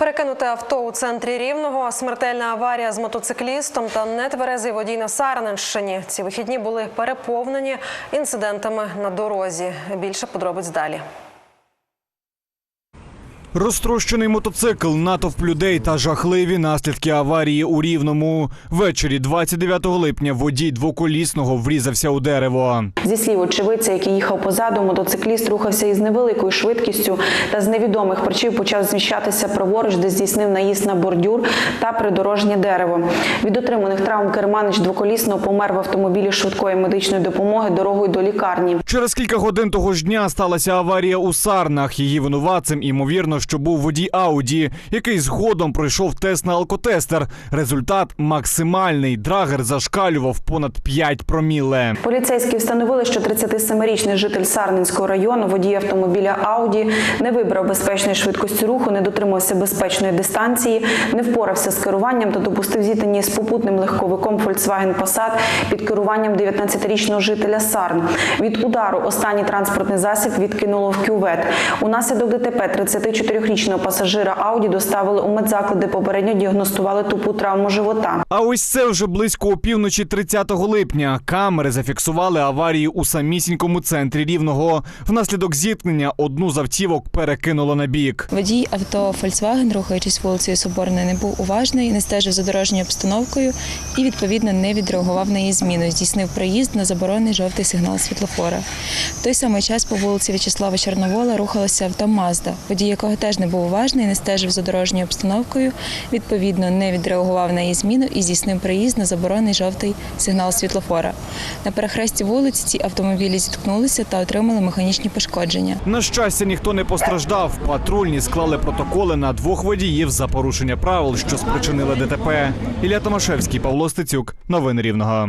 Перекинуте авто у центрі Рівного, смертельна аварія з мотоциклістом та нетверезий водій на Сарненщині. Ці вихідні були переповнені інцидентами на дорозі. Більше подробиць далі. Розтрощений мотоцикл, натовп людей та жахливі наслідки аварії у Рівному. Ввечері 29 липня водій двоколісного врізався у дерево. Зі слів очевидця, який їхав позаду, мотоцикліст рухався із невеликою швидкістю та з невідомих причин почав зміщатися праворуч, де здійснив наїзд на бордюр та придорожнє дерево. Від отриманих травм керманич двоколісного помер в автомобілі швидкої медичної допомоги дорогою до лікарні. Через кілька годин того ж дня сталася аварія у Сарнах. Її винуватцем, імовірно, що був водій Ауді, який згодом пройшов тест на алкотестер. Результат максимальний. Драгер зашкалював понад 5 проміле. Поліцейські встановили, що 37-річний житель Сарненського району, водій автомобіля Ауді, не вибрав безпечної швидкості руху, не дотримався безпечної дистанції, не впорався з керуванням та допустив зіткнення з попутним легковиком Volkswagen Passat під керуванням 19-річного жителя Сарн. Від удару останній транспортний засіб відкинуло в кювет. Унаслідок ДТП 34-річного пасажира Ауді доставили у медзаклади, попередньо діагностували тупу травму живота. А ось це вже близько опівночі 30 липня. Камери зафіксували аварію у самісінькому центрі рівного. Внаслідок зіткнення одну з автівок перекинуло на бік. Водій авто Volkswagen, рухаючись вулицею Соборною, не був уважний, не стежив за дорожньою обстановкою і відповідно не відреагував на її зміну. Здійснив проїзд на заборонений жовтий сигнал світлофора. В той самий час по вулиці В'ячеслава Чорновола рухалося авто Мазда, водій якого теж не був уважний, не стежив за дорожньою обстановкою. Відповідно, не відреагував на її зміну і здійснив проїзд на заборонений жовтий сигнал світлофора. На перехресті вулиці ці автомобілі зіткнулися та отримали механічні пошкодження. На щастя, ніхто не постраждав. Патрульні склали протоколи на двох водіїв за порушення правил, що спричинили ДТП. Ілля Томашевський, Павло Стецюк. Новини Рівного.